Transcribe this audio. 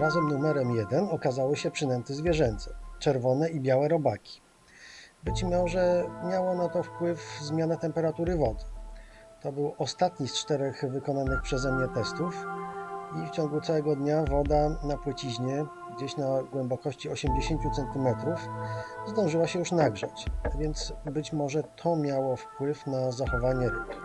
razem numerem jeden okazały się przynęty zwierzęce, czerwone i białe robaki. Być może miało na to wpływ zmiana temperatury wody. To był ostatni z czterech wykonanych przeze mnie testów i w ciągu całego dnia woda na płyciźnie, gdzieś na głębokości 80 cm, zdążyła się już nagrzać, więc być może to miało wpływ na zachowanie ryb.